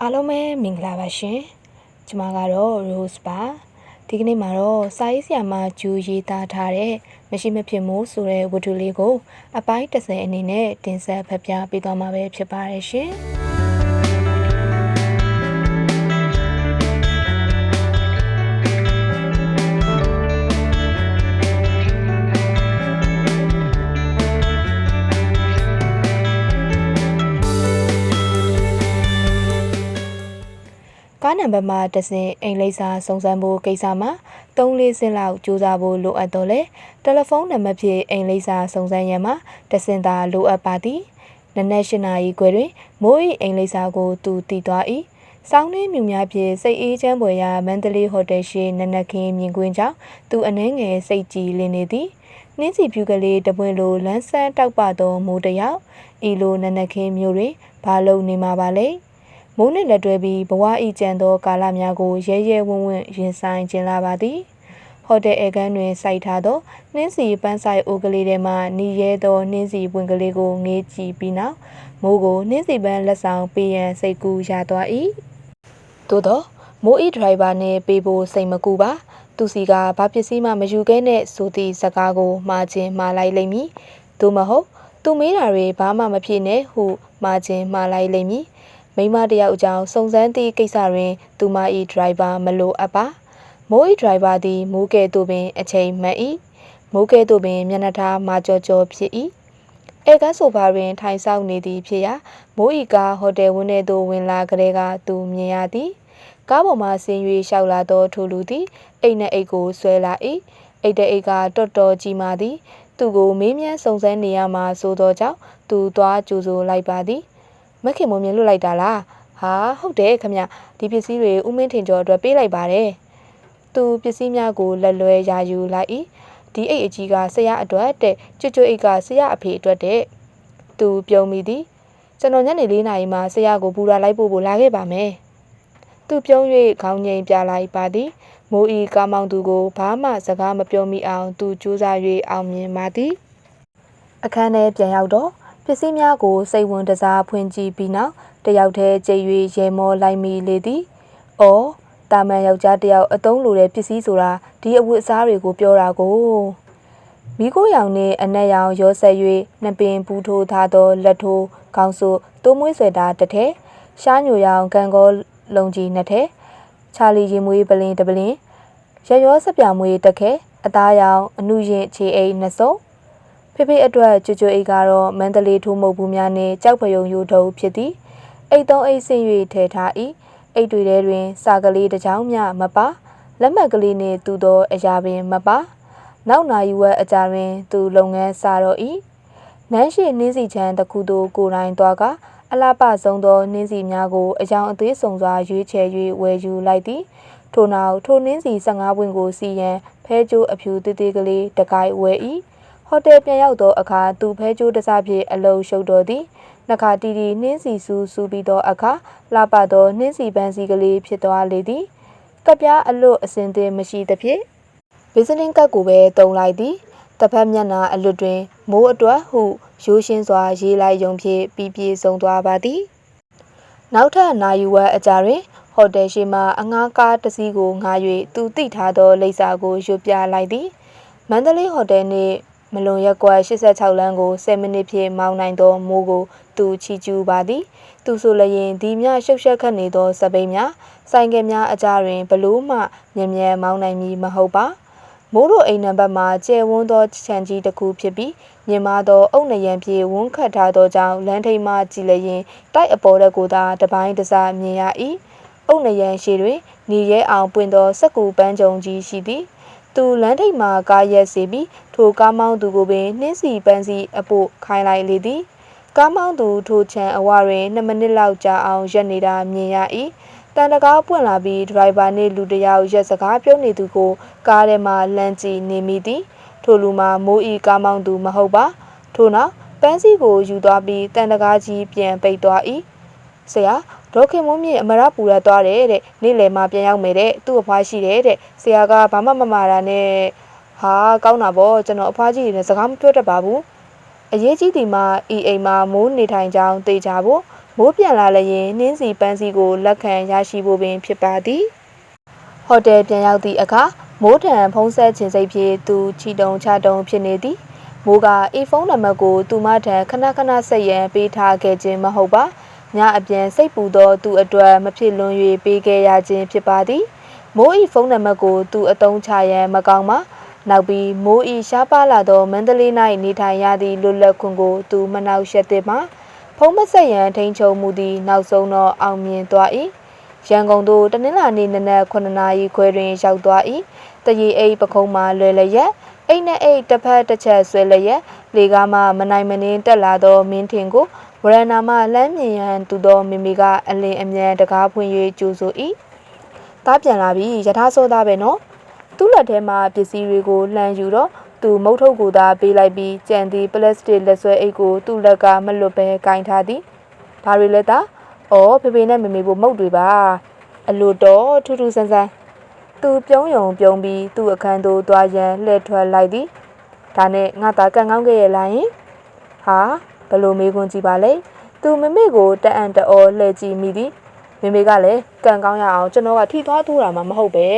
အားလုံးပဲမင်္ဂလာပါရှင်။ကျွန်မကတော့ Rose ပါ။ဒီကနေ့မှာတော့စာရေးဆရာမဂျူရေးသားထားတဲ့မရှိမဖြစ်မို့ဆိုတဲ့ဝတ္ထုလေးကို အပိုင်း30အနေနဲ့တင်ဆက်ဖတ်ပြပေးသွားမှာပဲဖြစ်ပါတယ်ရှင်။ ကားနံပါတ်မှာတစ်စင်အိမ်လိပ်စာစုံစမ်းဖို့ကိစ္စမှာ3-4စင်းလောက်ကြိုးစားဖို့လိုအပ်တော့လေတယ်လီဖုန်းနံပါတ်ဖြင့်အိမ်လိပ်စာစုံစမ်းရမှာတစ်စင်သာလိုအပ်ပါသည်နနက်၈နာရီခွဲတွင်မိုး၏အိမ်လိပ်စာကိုသူတည်သွား၏စောင်းနှင်းမြူများဖြင့်စိတ်အေးချမ်းပွေရာမန္တလေးဟိုတယ်ရှိနနက်ခင်းမြင်ကွင်းကြောင့်သူအနှဲငယ်စိတ်ကြည်လင်နေသည်နှင်းစီဖြူကလေးတပွင့်လိုလန်းဆန်းတောက်ပသောမိုးတယောက်ဤလိုနနက်ခင်းမျိုးတွင်ဘာလုံနေမှာပါလဲ မိုးနှင့်လက်တွဲပြီးဘဝဤကြံသောကာလများကိုရဲရဲဝံ့ဝံ့ရင်ဆိုင်ကျင်လာပါသည်ဟိုတယ်အေကန်တွင်စိုက်ထားသောနှင်းစီပန်းဆိုင်အိုကလေးထဲမှနီရဲသောနှင်းစီပွင့်ကလေးကိုငေးကြည့်ပြီးနောက်မိုးကိုနှင်းစီပန်းလက်ဆောင်ပေးရန်စိတ်ကူးရသွား၏သို့သောမိုးဤဒရိုင်ဘာနှင့်ပေးဖို့စိတ်မကူပါသူစီကဘာပစ္စည်းမှမယူခဲ့နဲ့ဆိုသည့်စကားကိုမှားခြင်းမှားလိုက်လိမ့်မည်သို့မဟုတ်သူမေးတာတွေဘာမှမဖြစ်နဲ့ဟုမှားခြင်းမှားလိုက်လိမ့်မည် မိမတယောက်အကြောင်းစုံစမ်းသည့်ကိစ္စတွင် သူမ၏ဒရိုင်ဘာမလိုအပ်ပါမိုး၏ဒရိုင်ဘာသည်မိုးကဲ့သို့ပင်အချိန်မှန်၏မိုးကဲ့သို့ပင်မျက်နှာထားမာကြောကြောဖြစ်၏အဲကန်းဆိုဖာတွင် ထိုင်ဆောင်နေသည်ဖြစ်ရာမိုးဤကားဟိုတယ်ဝင်းထဲသို့ဝင်လာကြတဲ့ကသူမြင်ရသည်ကားပေါ်မှဆင်း၍လျှောက်လာသောထိုလူသည်အိတ်နှင့်အိတ်ကိုဆွဲလာ၏အိတ်တဲ့အိတ်ကတော်တော်ကြီးမာသည် သူကိုမေးမြန်းစုံစမ်းနေရမှဆိုသောကြောင့်သူသွားကြိုဆိုလိုက်ပါသည် မခင်မမြင်လွတ်လိုက်တာလားဟာဟုတ်တယ်ခမဒီပစ္စည်းတွေဦးမင်းထင်ကျော်အတွက်ပေးလိုက်ပါတယ်သူပစ္စည်းများကိုလက်လွဲရာယူလိုက်၏ဒီအိတ်အကြီးကဆရာအတွက်တဲ့ကျွတ်ကျွတ်အိတ်ကဆရာအဖေအတွက်တဲ့သူပြုံးမိသည်ကျွန်တော်ညနေ၄နာရီမှဆရာကိုပူရာလိုက်ဖို့ကိုလာခဲ့ပါမယ်သူပြုံး၍ခေါင်းငိမ်ပြလိုက်ပါသည်မိုးဤကားမောင်သူကိုဘာမှစကားမပြောမိအောင်သူကြိုးစား၍အောင်မြင်ပါသည်အခန်းထဲပြန်ရောက်တော့ ပစ္စည်းများကိုစိတ်ဝင်တစားဖွင့်ကြည့်ပြီးနောက်တယောက်တည်းကြိတ်၍ရေမောလိုက်မိလေသည်။အော်တာမန်ယောက်ျားတယောက်အသုံးလိုတဲ့ပစ္စည်းဆိုတာဒီအဝတ်အစားတွေကိုပြောတာကိုမိခိုးရောင်နှင့်အနက်ရောင်ရောဆက်၍နှစ်ပင်ပူထိုးထားသောလက်ထိုးခေါင်းစို့တိုးမွေးဆွဲတာတစ်ထည်ရှားညိုရောင်ကန်ကောလုံကြီးနှစ်ထည်ချာလီရင်မွေးပလင်းတပလင်းရရောစပြမွေးတက်ခဲအသားရောင်အနုရင်ခြေအိမ်နှစ်စုံ ဖေဖေအတွက်ကြွကြွအိတ်ကတော့မန္တလေးထိုးမုတ်ဘူးများနဲ့ကြောက်ဖယုံယူထုံဖြစ်သည်အိတ်သုံးအိတ်ဆင်း၍ထည့်ထား၏အိတ်တွေထဲတွင် စာကလေးတစ်ချောင်းမျှမပါလက်မှတ်ကလေးနှင့်တူသောအရာပင်မပါနောက်နာယူဝဲအကြတွင် သူလုပ်ငန်းစာတော့၏နန်းရှိနှင်းစီချမ်းတစ်ခုသို့ကိုယ်တိုင်သွားကအလားပဆုံးသောနှင်းစီများကိုအယောင်အသေးဆုံးစွာရွေးချယ်၍ဝယ်ယူလိုက်သည်ထို့နောက်ထိုနှင်းစီ15ပွင့်ကိုစီရန်ဖဲကျိုးအဖြူတေးသေးကလေးတကိုက်ဝယ်၏ ဟိုတယ်ပြန်ရောက်သောအခါသူဖဲကျိုးတစားဖြင့်အလုံးရှုပ်တော်သည်နှခါတီတီနှင်းစီဆူဆူပြီးသောအခါလှပသောနှင်းစီပန်းစီကလေးဖြစ်သွားလေသည်ကပြားအလွတ်အစင်သင်မရှိသဖြင့်ဗီဇလင်းကတ်ကိုပဲတုံလိုက်သည်တစ်ဖက်မျက်နှာအလွတ်တွင်မိုးအတွက်ဟုရိုးရှင်းစွာရေးလိုက်ယုံဖြင့်ပြီးပြေဆုံးသွားပါသည်နောက်ထပ်နာယူဝဲအကြတွင်ဟိုတယ်ရှိမှအငှားကားတစ်စီးကိုငှား၍သူတိထားသောလိပ်စာကိုရွတ်ပြလိုက်သည်မန္တလေးဟိုတယ်နှင့် မလွန်ရက်ကွက်86လမ်းကို10မိနစ်ဖြင့်မောင်းနိုင်သောမိုးကို သူချီကျူးပါသည် သူဆိုလျင်ဒီမြရှုပ်ရှက်ခတ်နေသောစပိန်များဆိုင်ကယ်များအကြားတွင်ဘလို့မှမြန်မြန်မောင်းနိုင်မည်မဟုတ်ပါမိုးတို့အိမ်နံပါတ်မှာကျဲဝန်းသောခြံကြီးတစ်ခုဖြစ်ပြီးမြင်မသောအုတ်နယံပြေဝန်းခတ်ထားသောကြောင့်လမ်းထိပ်မှကြည်လျင်တိုက်အပေါ်တစ်ကိုသာတပိုင်းတစားမြင်ရ၏အုတ်နယံရှိတွင်နေရဲအောင်ပွင့်သောစက်ကူပန်းကြုံကြီးရှိသည် သူလမ်းထိပ်မှကားရက်စီပြီးထိုကားမောင်းသူကိုပင်နှင်းစီပန်းစီအဖို့ခိုင်းလိုက်လေသည်ကားမောင်းသူထိုချံအဝတွင်2မိနစ်လောက်ကြာအောင်ရက်နေတာမြင်ရ၏တန်တကားပွင့်လာပြီးဒရိုင်ဘာနှင့်လူတစ်ယောက်ရက်စကားပြောနေသူကိုကားထဲမှလမ်းကြည့်နေမိသည်ထိုလူမှာမိုးဤကားမောင်းသူမဟုတ်ပါထို့နောက်ပန်းစီကိုယူသွားပြီးတန်တကားကြီးပြန်ပိတ်သွား၏ဆရာ ဒေါခင်မုံမြင့်အမရပူရသွားတယ်တဲ့နေ့လယ်မှပြန်ရောက်မယ်တဲ့သူ့အဖွားရှိတယ်တဲ့ဆရာကဘာမှမမာတာနဲ့ဟာကောင်းတာပေါ့ကျွန်တော်အဖွားကြီးနဲ့စကားမပြောတတ်ပါဘူးအရေးကြီးဒီမှာဤအိမ်မှာမိုးနေထိုင်ကြောင်းသိကြဖို့မိုးပြန်လာလျင်နှင်းစီပန်းစီကိုလက်ခံရရှိဖို့ပင်ဖြစ်ပါသည်ဟိုတယ်ပြန်ရောက်သည့်အခါမိုးထံဖုံးဆက်ခြင်းစိတ်ဖြင့်သူချီတုံချတုံဖြစ်နေသည်မိုးကအေဖုန်းနံပါတ်ကိုသူမထံခဏခဏဆက်ရန်ပေးထားခဲ့ခြင်းမဟုတ်ပါ ညအပြန်စိတ်ပူသောသူအတွက်မဖြစ်လွန်၍ပေးခဲ့ရခြင်းဖြစ်ပါသည်မိုးဤဖုန်းနံပါတ်ကိုသူအတုံးချရန်မကောင်းပါနောက်ပြီးမိုးဤရှားပါလာသောမန္တလေး၌နေထိုင်ရသည့်လွတ်လပ်ခွင့်ကိုသူမနှောက်ယှက်သည့်မှာဖုံးမဆက်ရန်ထိန်ချုံမှုသည်နောက်ဆုံးတော့အောင်မြင်သွား၏ရန်ကုန်သို့တနင်္လာနေ့နနက်9နာရီခွဲတွင်ရောက်သွား၏တရီအိတ်ပခုံးမှလွယ်လျက်အိတ်နဲ့အိတ်တစ်ဖက်တစ်ချက်ဆွဲလျက်လေကားမှမနိုင်မနှင်းတက်လာသောမင်းထင်ကို ဝရဏာမှလမ်းမြင်ရန်သူသောမိမိကအလင်းအမြန်တကားဖွင့်၍ကြိုဆို၏သားပြန်လာပြီယထာစောသားပဲနော်သူ့လက်ထဲမှာပစ္စည်းတွေကိုလှမ်းယူတော့သူမုတ်ထုတ်ကိုသာပေးလိုက်ပြီးကြံသည့်ပလတ်စတစ်လက်ဆွဲအိတ်ကိုသူ့လက်ကမလွတ်ပဲကင်ထားသည်ဘာတွေလဲသားအော်ဖေဖေနဲ့မေမေကိုမုတ်တွေပါအလိုတော့ထူးထူးဆန်းဆန်းသူပြုံးယုံပြုံးပြီးသူ့အခန်းသို့သွားရန်လှည့်ထွက်လိုက်သည်ဒါနဲ့ငါသားကန်ကောင်းခဲ့ရဲ့လားယင်ဟာ ဘလို့မေးခွန်းကြည့်ပါလေသူမမေကိုတက်အံ့တော်လှည့်ကြည့်မိသည်မေမေကလည်းကန်ကောင်းရအောင်ကျွန်တော်ကထိသွားထိုးတာမှမဟုတ်ပဲ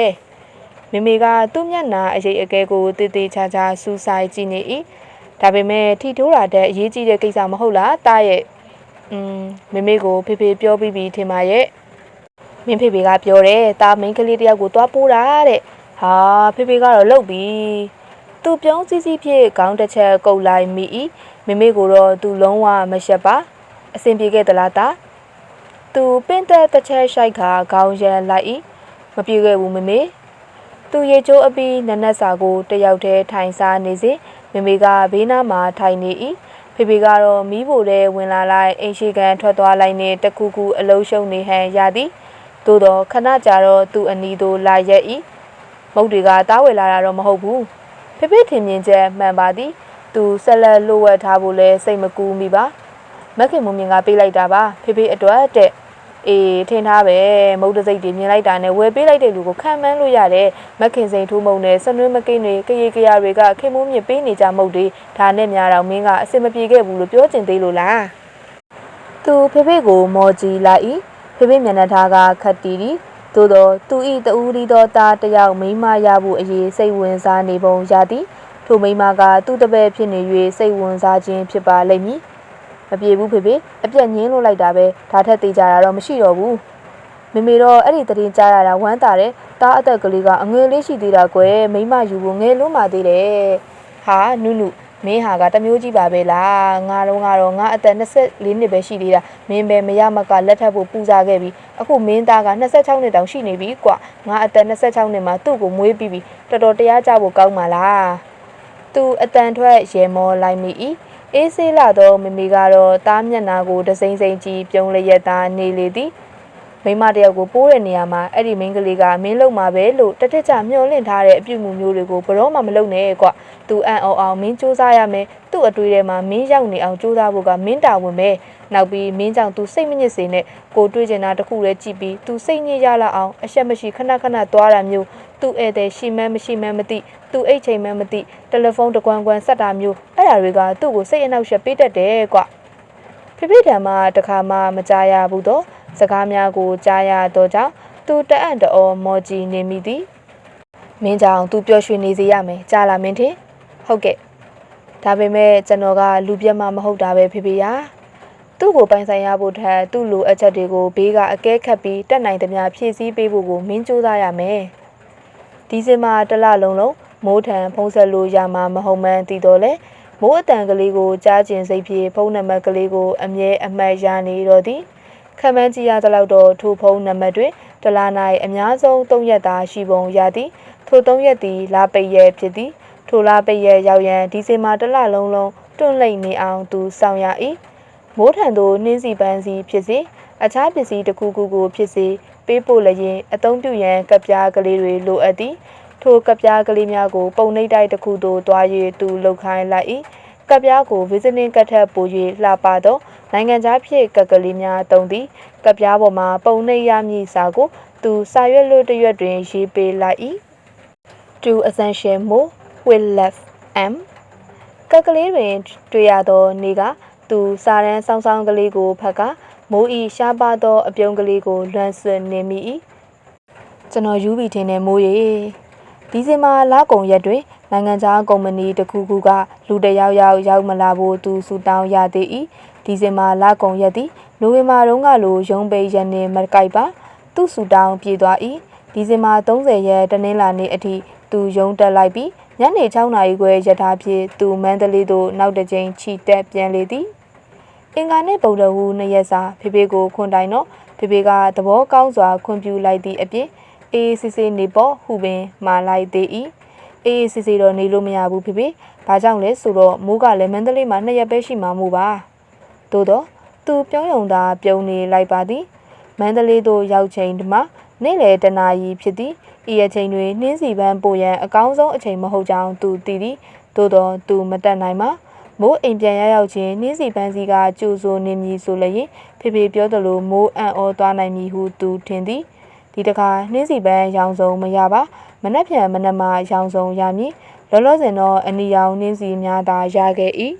မေမေကသူ့မျက်နှာအရေးအကဲကိုတည်တည်ချာချာစူးဆိုင်ကြည့်နေ၏ဒါပေမဲ့ထိထိုးတာတဲ့အရေးကြီးတဲ့ကိစ္စမဟုတ်လားတားရဲ့อืมမေမေကိုဖေဖေပြောပြီးပြီထင်ပါရဲ့မင်းဖေဖေကပြောတယ်တာမိန်းကလေးတယောက်ကိုသွားပိုးတာတဲ့ဟာဖေဖေကတော့လှုပ်ပြီသူပြုံးစီးစီးဖြစ်ခေါင်းတစ်ချက်ကုတ်လိုက်မိ၏ မေမေကိုတော့သူလုံးဝမရှက်ပါအဆင်ပြေခဲ့သလားတာသူပင့်သက်တစ်ချက်ရှိုက်ခါခေါင်းရန်လိုက်၏မပြေခဲ့ဘူးမေမေသူရေချိုးအပြီးနနက်စာကိုတယောက်တည်းထိုင်စားနေစဉ်မေမေကဘေးနားမှာထိုင်နေ၏ဖေဖေကတော့မီးဖိုထဲဝင်လာလိုက်အိမ်ရှိကန်ထွက်သွားလိုက်နေတခုခုအလုံးရှုံနေဟန်ရသည်သို့တော့ခဏကြာတော့သူ့အနီးသို့လာရက်၏မုတ်တွေကတားဝယ်လာတာတော့မဟုတ်ဘူးဖေဖေထင်မြင်ချက်မှန်ပါသည် သူဆက်လက်လိုဝက်ထားဖို့လဲစိတ်မကူးမိပါမက်ခင်မမြင်ကပေးလိုက်တာပါဖေဖေအတွက်တဲ့အေးထင်ထားပဲမုတ်တစိတ်တွေမြင်လိုက်တာနဲ့ဝယ်ပေးလိုက်တဲ့လူကိုခံမှန်းလို့ရတယ်မက်ခင်စိန်ထိုးမုံနဲ့ဆနွေးမကိန်းတွေကြရေကြရာတွေကခင်မိုးမြင့်ပေးနေကြမုတ်တွေဒါနဲ့များတော့မင်းကအစ်စ်မပြေခဲ့ဘူးလို့ပြောချင်သေးလို့လားသူဖေဖေကိုမော်ကြည့်လိုက်၏ဖေဖေမျက်နှာသားကခတ်တီတီသို့သောသူဤတူရီသောသားတယောက်မိန်းမရဖို့အရေးစိတ်ဝင်စားနေပုံရသည် ထိုမိန်းမကသူ့တပည့်ဖြစ်နေ၍စိတ်ဝင်စားခြင်းဖြစ်ပါလိမ့်မည်မပြေဘူးဖေဖေအပြက်ငင်းလို့လိုက်တာပဲဒါထက်သေးကြတာတော့မရှိတော့ဘူးမေမေတော့အဲ့ဒီတရင်ကြားရတာဝမ်းတာတယ်တားအသက်ကလေးကအငွေလေးရှိသေးတာကွယ်မိမယူဖို့ငယ်လုံးပါသေးတယ်ဟာနုနုမင်းဟာကတမျိုးကြီးပါပဲလားငါတော့ငါတော့ငါအသက်24နှစ်ပဲရှိသေးတာမင်းပဲမရမကလက်ထပ်ဖို့ပူစားခဲ့ပြီအခုမင်းသားက26နှစ်တောင်ရှိနေပြီကွာငါအသက်26နှစ်မှာသူ့ကိုမွေးပြီးပြီတော်တော်တရားကြဖို့ကောင်းပါလား သူအတန်ထွက်ရေမောလိုက်မိ၏အေးဆေးလာသောမမေကတော့တားမျက်နာကိုတစိမ့်စိမ့်ကြည့်ပြုံးလျက်သားနေလေသည်မိမတယောက်ကိုပိုးတဲ့နေရာမှာအဲ့ဒီမိန်းကလေးကမင်းလုံမှာပဲလို့တတက်ကြမျောလင့်ထားတဲ့အပြုတ်မှုမျိုးတွေကိုဘရောမှမလုပ်နဲ့ကွ။ तू အံ့အောင်အောင်မင်းစူးစမ်းရမယ်။သူ့အတွေ့ထဲမှာမင်းရောက်နေအောင်စူးစမ်းဖို့ကမင်းတာဝန်ပဲ။နောက်ပြီးမင်းကြောင့် तू စိတ်မညစ်စေနဲ့ကိုတွေးချင်တာတခုလည်းကြည့်ပြီး तू စိတ်ညစ်ရလာအောင်အရှက်မရှိခဏခဏသွားတာမျိုးသူ့ဧည့်သည်ရှိမှန်းမရှိမှန်းမသိ သူ့အိတ်ချိန်မှန်းမသိတယ်လီဖုန်းတကွမ်ကွမ်ဆက်တာမျိုးအဲ့ဒါတွေကသူ့ကိုစိတ်အနှောက်အယှက်ပေးတတ်တယ်ကွ။ဖိဖိတံမှာတခါမှမကြားရဘူးတော့စကားများကိုကြားရတော့ကြောင့်သူတအံ့တော်မော်ကြီးနေမိသည်မင်းကြောင့်သူပျော်ရွှင်နေစေရမယ်ကြားလာမင်းထင်ဟုတ်ကဲ့ဒါပေမဲ့ကျွန်တော်ကလူပြတ်မှမဟုတ်တာပဲဖေဖေရာသူ့ကိုပိုင်ဆိုင်ရဖို့ထက်သူ့လိုအပ်ချက်တွေကိုဘေးကအကဲခတ်ပြီးတက်နိုင်သမျှဖြည့်ဆည်းပေးဖို့ကိုမင်းစူးစမ်းရမယ်ဒီစင်မှာတလလုံးလုံး မိုးထံဖုံးဆက်လို့ရမှာမဟုတ်မှန်းသိတော့လေမိုးအတန်ကလေးကိုကြားကျင်စိတ်ဖြင့်ဖုံးနံပါတ်ကလေးကိုအမြဲအမှတ်ရနေတော့သည်ခံမှန်းကြည့်ရသလောက်တော့ထိုဖုံးနံပါတ်တွင်တလား၌အများဆုံး၃ရက်သာရှိပုံရသည်ထို၃ရက်သည်လာပိတ်ရက်ဖြစ်သည်ထိုလာပိတ်ရက်ရောက်ရန်ဒီဇင်ဘာတစ်လလုံးလုံးတွန့်လိမ့်နေအောင်သူဆောင်ရ၏မိုးထန်သို့နှင်းစီပန်းစီဖြစ်စေအခြားပစ္စည်းတစ်ခုခုကိုဖြစ်စေပေးပို့လျင်အသုံးပြုရန်ကပ်ပြားကလေးတွေလိုအပ်သည် ထိုကပ်ပြားကလေးများကိုပုံနှိပ်တိုက်တစ်ခုသို့တွား၍သူလှုပ်ခိုင်းလိုက်၏ကပ်ပြားကို visiting ကတ်ထပ်ပို၍လှပသောနိုင်ငံခြားဖြစ်ကက်ကလေးများတုံးသည်ကပ်ပြားပေါ်မှာပုံနှိပ်ရမည်စာကိုသူစာရွက်လွတ်တရွက်တွင်ရေးပေးလိုက်၏ to essential more with left m ကက်ကလေးတွင်တွေ့ရသောနေကသူစာရန်ဆောင်းဆောင်းကလေးကိုဖက်ကမိုးဤရှားပါသော အပြုံးကလေးကိုလွှမ်းဆွနေမိ၏ကျွန်တော်ယူပြီးထင်တယ်မိုးရေ ဒီဇင်ဘာလကုန်ရက်တွင်နိုင်ငံခြားကုမ္ပဏီတစ်ခုခုကလူတစ်ယောက်ယောက်ရောက်မလာဖို့သူဆူတောင်းရသေး၏ဒီဇင်ဘာလကုန်ရက်သည်နိုဝင်ဘာတုန်းကလိုရုံးပိတ်ရက်နှင့်မကိုက်ပါသူဆူတောင်းပြေးသွား၏ဒီဇင်ဘာ30ရက်တနင်္လာနေ့အထိသူရုံးတက်လိုက်ပြီးညနေ6နာရီခွဲရထားဖြင့်သူမန္တလေးသို့နောက်တစ်ကြိမ်ခြိတက်ပြန်လေသည်အင်္ဂါနှင့်ဗုဒ္ဓဟူးနှစ်ရက်စာဖေဖေကိုခွန်တိုင်တော့ဖေဖေကသဘောကောင်းစွာခွင့်ပြုလိုက်သည့်အပြင် အေးစစ်စစ်နေပေါ်ဟုပင်မာလိုက်သေး၏အေးစစ်စစ်တော့နေလို့မရဘူးဖေဖေဘာကြောင့်လဲဆိုတော့မိုးကလည်းမန္တလေးမှာနှစ်ရက်ပဲရှိမှမို့ပါသို့တော့သူပြုံးယုံသာပြုံးနေလိုက်ပါသည်မန္တလေးသို့ရောက်ချိန်ဒီမှာနေ့လေတနာရီဖြစ်သည်ဤအချိန်တွင်နှင်းစီပန်းပို့ရန်အကောင်းဆုံးအချိန်မဟုတ်ကြောင်းသူသိသည်သို့တော့သူမတက်နိုင်ပါမိုးအိမ်ပြန်ရရောက်ခြင်းနှင်းစီပန်းစီကကြိုဆိုနေမည်ဆိုလျင်ဖေဖေပြောသလိုမိုးအံ့ဩသွားနိုင်မည်ဟုသူထင်သည် ဒီတခါနှင်းစီပန်းရောင်စုံမရပါမနှက်ဖြန်မနှက်မှရောင်စုံရမည်လောလောဆယ်တော့အနီရောင်နှင်းစီများသာရခဲ့၏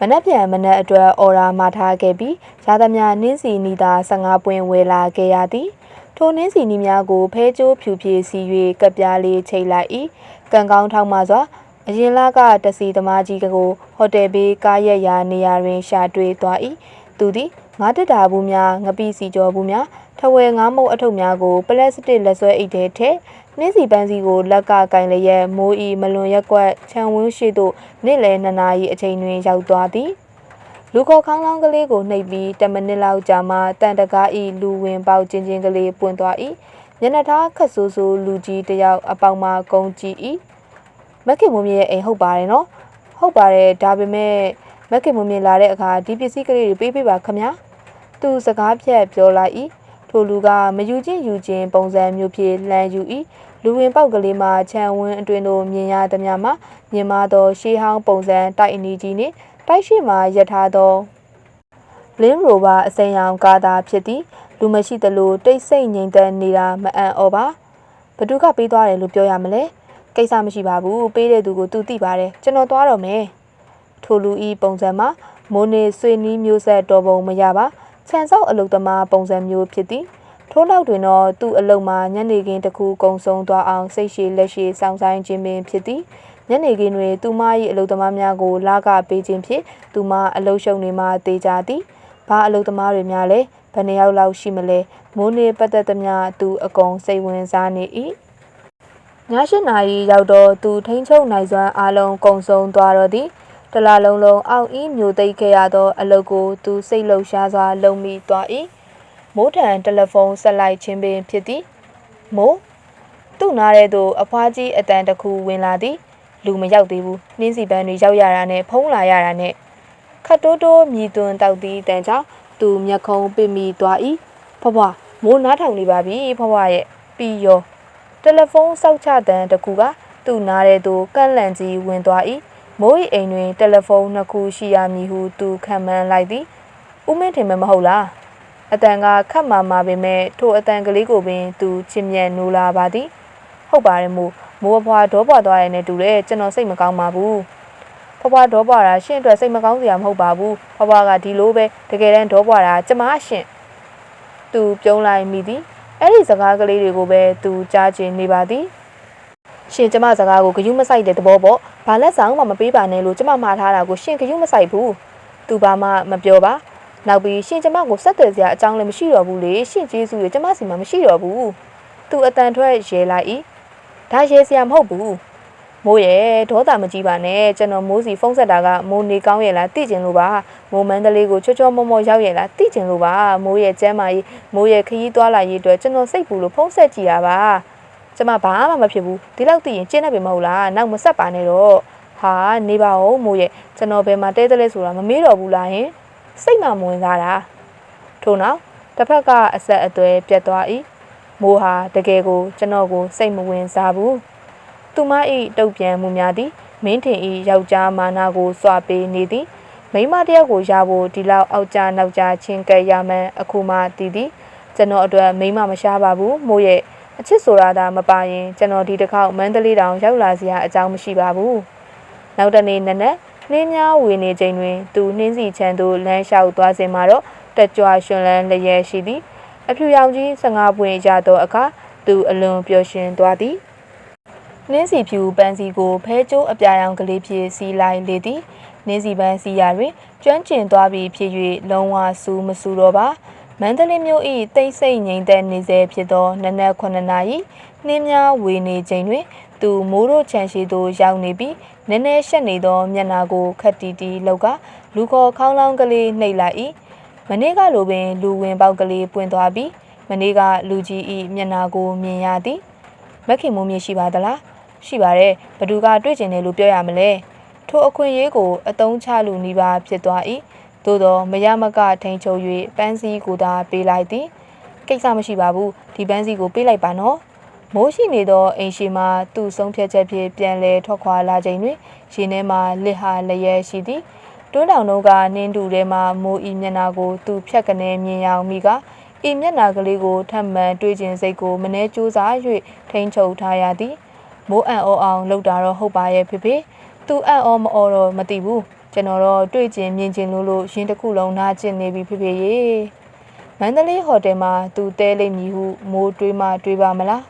မနက်ဖြန်မနက်အတွက်အော်ရာမှာထားခဲ့ပြီးရသမျှနှင်းစီနီသာ15ပွင့်ဝယ်လာခဲ့ရသည်ထိုနှင်းစီနီများကိုဖဲကျိုးဖြူဖြေစီ၍ကပ်ပြားလေးချိတ်လိုက်၏ကံကောင်းထောက်မှစွာအရင်လကတစီသမားကြီးကကိုဟိုတယ်ဘေးကားရက်ရာနေရာတွင်ရှာတွေ့သွား၏သူသည်ငါးတက်တာဘူးများငပိစီကျော်ဘူးများ ထဝယ်ငါးမုတ်အထုပ်များကိုပလက်စတစ်လက်ဆွဲအိတ်ထဲထည့်နှင်းစီပန်းစီကိုလက်ကကင်လျက်မိုးဤမလွန်ရက်ကွက်ခြံဝင်းရှိသို့နေ့လယ်2နာရီအချိန်တွင်ရောက်သွားသည်လူခေါ်ခေါင်းလောင်းကလေးကိုနှိပ်ပြီး10မိနစ်လောက်ကြာမှတန်တကားဤလူဝင်ပေါက်ချင်းချင်းကလေးပွင့်သွား၏ညနေသားခက်ဆူဆူလူကြီးတယောက်အပေါင်မှာကုန်းကြည့်၏မက်ခင်မွန်မြေရဲ့အိမ်ဟုတ်ပါတယ်နော်ဟုတ်ပါတယ်ဒါပေမဲ့မက်ခင်မွန်မြေလာတဲ့အခါဒီပစ္စည်းကလေးတွေပေးပေးပါခမညာသူစကားဖြတ်ပြောလိုက်၏ ထိုလူကမယူချင်းယူချင်းပုံစံမျိုးဖြင့်လှမ်းယူ၏လူဝင်ပေါက်ကလေးမှာခြံဝင်းအတွင်သို့မြင်ရသမျှမှာမြင်မသောရှေးဟောင်းပုံစံတိုက်အနီကြီးနှင့်တိုက်ရှိမှရထားသောလင်းရိုဘာအစိမ်းရောင်ကားသာဖြစ်သည်လူမရှိသလိုတိတ်ဆိတ်ငြိမ်သက်နေတာမအံ့ဩပါဘသူကပေးသွားတယ်လို့ပြောရမလဲကိစ္စမရှိပါဘူးပေးတဲ့သူကိုသူသိပါတယ်ကျွန်တော်သွားတော့မယ်ထိုလူဤပုံစံမှာမိုးနေဆွေနီးမျိုးဆက်တော်ပုံမရပါ ခြံစောက်အလုတ်သမားပုံစံမျိုးဖြစ်သည်ထို့နောက်တွင်တော့သူ့အလုတ်မှာညနေခင်းတစ်ခုကုံဆုံးသွားအောင်စိတ်ရှည်လက်ရှည်စောင့်ဆိုင်ခြင်းပင်ဖြစ်သည်ညနေခင်းတွင်သူမ၏အလုတ်သမားများကိုလာကပေးခြင်းဖြင့်သူမအလုတ်ရှုံနေမှတေးကြသည်ဘာအလုတ်သမားတွေများလဲဘယ်နှယောက်လောက်ရှိမလဲမိုးနေပတ်သက်သမျှသူအကုန်စိတ်ဝင်စားနေ၏ည၈နာရီရောက်တော့သူထိန်ချုံနိုင်စွမ်းအားလုံးကုံဆုံးသွားတော့သည် တလာလုံးလုံးအောက်အင်းမျိုးသိပ်ခဲ့ရသောအလုပ်ကိုသူစိတ်လှုပ်ရှားစွာလုပ်မိသွား၏မိုးထံတယ်လီဖုန်းဆက်လိုက်ခြင်းပင်ဖြစ်သည်မိုးသူ့နားထဲသို့အဖွားကြီးအတန်တစ်ခုဝင်လာသည်လူမရောက်သေးဘူးနှင်းစီပန်းတွေရောက်ရတာနဲ့ဖုံးလာရတာနဲ့ခတ်တိုးတိုးမြည်သွန်တောက်သည့်တန်ကြောင့်သူမျက်ခုံးပင်မိသွား၏ဖွားဖွားမိုးနားထောင်နေပါပြီဖွားဖွားရဲ့ပြီးရောတယ်လီဖုန်းစောက်ချတန်တစ်ခုကသူ့နားထဲသို့ကန့်လန့်ကြီးဝင်သွား၏ မိုး၏အိမ်တွင်တယ်လီဖုန်းနှစ်ခုရှိရမည်ဟုသူခံမှန်းလိုက်သည်ဦးမင်းထင်မမဟုတ်လားအတန်ကခတ်မာမာပေမဲ့ထိုအတန်ကလေးကိုပင်သူချစ်မြတ်နိုးလာပါသည်ဟုတ်ပါတယ်မို့မိုးအဖွားဒေါပွားသွားတယ်နဲ့တူတယ်ကျွန်တော်စိတ်မကောင်းပါဘူးဖွားဖွားဒေါပွားတာရှင့်အတွက်စိတ်မကောင်းစရာမဟုတ်ပါဘူးဖွားဖွားကဒီလိုပဲတကယ်တမ်းဒေါပွားတာကျမရှင့်သူပြုံးလိုက်မိသည်အဲ့ဒီစကားကလေးတွေကိုပဲသူကြားချင်နေပါသည် ရှင်ကျမစကားကိုဂယုမဆိုင်တဲ့သဘောပေါ့ဘာလက်ဆောင်မှမပေးပါနဲ့လို့ကျမမှားထားတာကိုရှင်ဂယုမဆိုင်ဘူးသူဘာမှမပြောပါနောက်ပြီးရှင်ကျမကိုဆက်သွယ်စရာအကြောင်းလည်းမရှိတော့ဘူးလေရှင်ကျေးဇူးရကျမစီမှာမရှိတော့ဘူးသူအတန်ထွက်ရဲလိုက်၏ဒါရဲစရာမဟုတ်ဘူးမိုးရဲ့ဒေါသမကြီးပါနဲ့ကျွန်တော်မိုးစီဖုန်းဆက်တာကမိုးနေကောင်းရဲ့လားသိကျင်လို့ပါမိုးမန်းတလေးကိုချောချောမောမောရောက်ရဲ့လားသိကျင်လို့ပါမိုးရဲ့ကျမ်းမာရေးမိုးရဲ့ခရီးသွားလာရေးအတွက်ကျွန်တော်စိတ်ပူလို့ဖုန်းဆက်ကြည့်တာပါ ကျမဘာမှမဖြစ်ဘူးဒီလောက်သိရင်ကျင်းနေပြီမဟုတ်လားနောက်မဆက်ပါနဲ့တော့ဟာနေပါဦးမိုးရဲ့ကျွန်တော်ဘယ်မှာတဲတဲလဲဆိုတာမမေးတော့ဘူးလားဟင်စိတ်မှမဝင်စားတာထို့နောက်တစ်ဖက်ကအဆက်အသွဲပြတ်သွား၏မိုးဟာတကယ်ကိုကျွန်တော်ကိုစိတ်မဝင်စားဘူးသူမ၏တုတ်ပြန်မှုများသည်မင်းထင်၏ယောက်ျားမာနာကိုစွာပေးနေသည်မိမတယောက်ကိုရဖို့ဒီလောက်အောက်ကြနောက်ကြချင်းကဲရမှန်းအခုမှသိသည်ကျွန်တော်အတွက်မိမမရှားပါဘူးမို့ရဲ့ အချစ်ဆိုတာဒါမပါရင်ကျွန်တော်ဒီတစ်ခေါက်မန္တလေးတောင်ရောက်လာစရာအကြောင်းမရှိပါဘူးနောက်တနေ့နနက်နှင်းများဝင်နေချိန်တွင် သူနှင်းစီချမ်းသို့လမ်းလျှောက်သွားစဉ်မှာတော့တက်ကြွရှင်လန်းလျက်ရှိသည်အဖြူရောင်ကြီး15ပွင့်ရသောအခါသူအလွန်ပျော်ရွှင်သွားသည်နင်းစီဖြူပန်းစီကိုဖဲကျိုးအပြာရောင်ကလေးဖြင့်စီလိုက်လေသည်နင်းစီပန်းစီရာတွင်ကျွမ်းကျင်သွားပြီးဖြစ်၍လုံးဝစူးမစူးတော့ပါ မန္တလေးမြို့၏တိတ်ဆိတ်ငြိမ်သက်နေစေဖြစ်သောနနက်9နာရီနှင်းများဝေနေချိန်တွင် သူမိုးတို့ချန်ရှိသို့ရောက်နေပြီးနည်းနည်းရှက်နေသောမျက်နာကိုခက်တီတီလောက်ကလူခေါ်ခေါင်းလောင်းကလေးနှိပ်လိုက်၏မနေ့ကလိုပင် လူဝင်ပေါက်ကလေးပွင့်သွားပြီးမနေ့ကလူကြီး၏မျက်နာကိုမြင်ရသည်မက်ခင်မိုးမြေရှိပါသလားရှိပါတယ်ဘသူကတွေ့ကျင်တယ်လို့ပြောရမလဲထိုအခွင့်အရေးကိုအတုံးချလူနီးပါးဖြစ်သွား၏ သို့သောမရမကထိန်ချုပ်၍ပန်းစည်းကိုသာပေးလိုက်သည်ကိစ္စမရှိပါဘူးဒီပန်းစည်းကိုပေးလိုက်ပါနော်မိုးရှိနေသောအိမ်ရှိမှသူ့ဆုံးဖြတ်ချက်ဖြင့်ပြန်လဲထွက်ခွာလာချိန်တွင်ရှင်ထဲမှလစ်ဟာလျက်ရှိသည်တွန်းတောင်တို့ကနင်းတူထဲမှမိုးဤမျက်နာကိုသူဖြတ်ကနေမြင်ရအောင်မိကဤမျက်နာကလေးကိုထပ်မံတွေ့ကျင်စိတ်ကိုမနှဲကြိုးစား၍ထိန်ချုပ်ထားရသည်မိုးအံ့ဩအောင်လှုပ်တာတော့ဟုတ်ပါရဲ့ဖေဖေသူအံ့ဩမဩတော့မသိဘူး ကျွန်တော်တော့တွေ့ကျင်မြင်ကျင်လို့လို့ရှင်တစ်ခုလုံးနာကျင်နေပြီဖေဖေရေမန္တလေးဟိုတယ်မှာသူတဲလိမ့်မည်ဟုမိုးတွေးမှတွေးပါမလား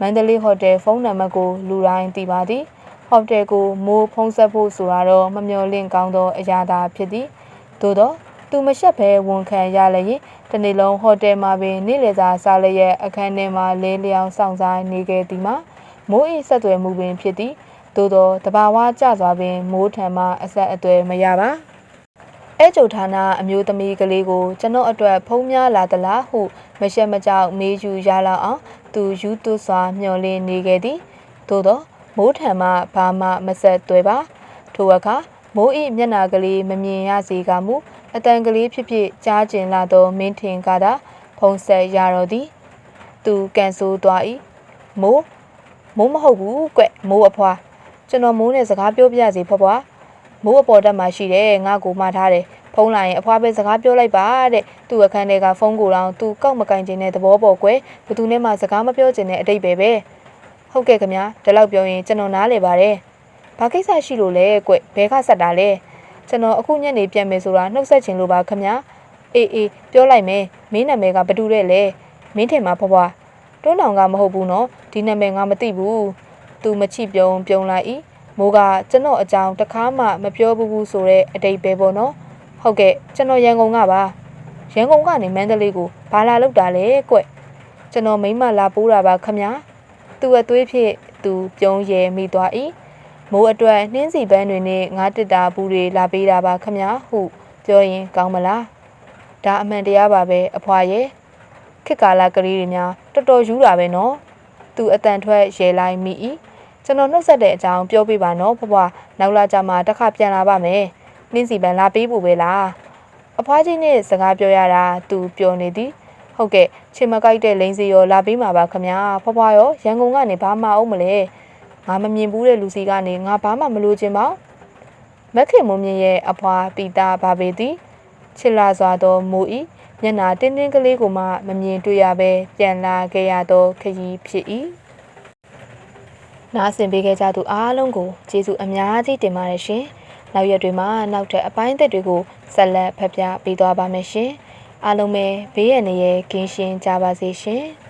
မန္တလေးဟိုတယ်ဖုန်းနံပါတ်ကိုလူတိုင်းသိပါသည်ဟိုတယ်ကိုမိုးဖုန်းဆက်ဖို့ဆိုတာတော့မမျှော်လင့်ကောင်းသောအရာသာဖြစ်သည်သို့တော့သူမရှက်ဘဲဝန်ခံရလျင်တနေ့လုံးဟိုတယ်မှာပင်နေ့လည်စာစားလျက်အခန်းထဲမှာလဲလျောင်စောင့်စားနေခဲ့သည်မှာမိုး၏ဆက်သွယ်မှုပင်ဖြစ်သည် သို့တော့တဘာဝကျစွာပင်မိုးထံမှအဆက်အသွယ်မရပါအဲကျုပ်ဌာနအမျိုးသမီးကလေးကိုကျွန်တော်အတွက်ဖုံးများလာသလားဟုမရှက်မကြောက်မေးယူရလောက်အောင်သူယူသွစွာမျှော်လင့်နေခဲ့သည်သို့သောမိုးထံမှဘာမှမဆက်သွဲပါထိုအခါမိုးဤမျက်နာကလေးမမြင်ရစေကမူအတန်ကလေးဖြစ်ဖြစ်ကြားကျင်လာသောမင်းထင်ကသာဖုံးဆက်ရတော့သည်သူကန်ဆိုးသွား၏မိုးမိုးမဟုတ်ဘူးကွမိုးအဖွာ ကျွန်တော်မိုးနဲ့စကားပြောပြရစီဖွားဖွားမိုးအပေါ်တက်မှာရှိတယ်ငါ့ကိုမှားထားတယ်ဖုန်းလာရင်အဖွားပဲစကားပြောလိုက်ပါတဲ့သူ့အခန်းထဲကဖုန်းကိုတော့သူကောက်မကင်ခြင်းတဲ့သဘောပေါ်ကွယ်ဘသူနဲ့မှစကားမပြောခြင်းတဲ့အတိတ်ပဲပဲဟုတ်ကဲ့ခင်ဗျာဒီလောက်ပြောရင်ကျွန်တော်နားလေပါတယ်ဘာကိစ္စရှိလို့လဲကွဘဲခဆက်တာလဲကျွန်တော်အခုညနေပြန်မယ်ဆိုတာနှုတ်ဆက်ခြင်းလို့ပါခင်ဗျာအေးအေးပြောလိုက်မယ်မင်းနာမည်ကဘသူတဲ့လဲမင်းထင်မှာဖွားဖွားတွန်းတောင်ကမဟုတ်ဘူးနော်ဒီနာမည်ငါမသိဘူး သူမချိပြုံးပြုံးလိုက်၏မိုးကကျွန်တော်အကြောင်းတစ်ခါမှမပြောဘူးဘူးဆိုတဲ့အတိတ်ပဲပေါ့နော်ဟုတ်ကဲ့ကျွန်တော်ရန်ကုန်ကပါရန်ကုန်ကနေမန္တလေးကိုဘာလာလောက်တာလဲကွကျွန်တော်မိမလာပိုးတာပါခမညာသူ့အသွေးဖြင့်သူပြုံးရဲမိသွား၏မိုးအတွက်နှင်းစီပန်းတွေနဲ့ငါးတစ်တာဘူးတွေလာပေးတာပါခမညာဟုပြောရင်ကောင်းမလားဒါအမှန်တရားပါပဲအဖွာရဲ့ခစ်ကာလာကလေးတွေများတော်တော်ယူတာပဲနော်သူအတန်ထွက်ရဲလိုက်မိ၏ ကျွန်တော်နှုတ်ဆက်တဲ့အကြောင်းပြောပြပါနော်ဖွားဖွားနောက်လာကြမှာတစ်ခါပြန်လာပါမယ်နှင်းစီပန်းလာပေးဖို့ပဲလားအဖွားကြီးနဲ့စကားပြောရတာသူပြောနေသည်ဟုတ်ကဲ့ချင်မကိုက်တဲ့လိန်စီရောလာပေးမှာပါခမညာဖွားဖွားရောရန်ကုန်ကနေဘာမှအောင်မလဲငါမမြင်ဘူးတဲ့လူစီကနေငါဘာမှမလိုချင်ပါမက်ခင်မုံမြင့်ရဲ့အဖွားပီတာဘာပေသည်ချစ်လာစွာသောမူဤမျက်နာတင်းတင်းကလေးကိုမှမမြင်တွေ့ရဘဲပြန်လာခဲ့ရသောခရီးဖြစ်၏ နားဆင်ပေးခဲ့ကြသူအားလုံးကိုကျေးဇူးအများကြီးတင်ပါတယ်ရှင်။နောက်ရက်တွေမှာနောက်ထပ်အပိုင်းအသစ်တွေကိုဆက်လက်ဖတ်ပြပေးသွားပါမယ်ရှင်။အားလုံးပဲဘေးရန်ရဲ့ကင်းရှင်းကြပါစေရှင်။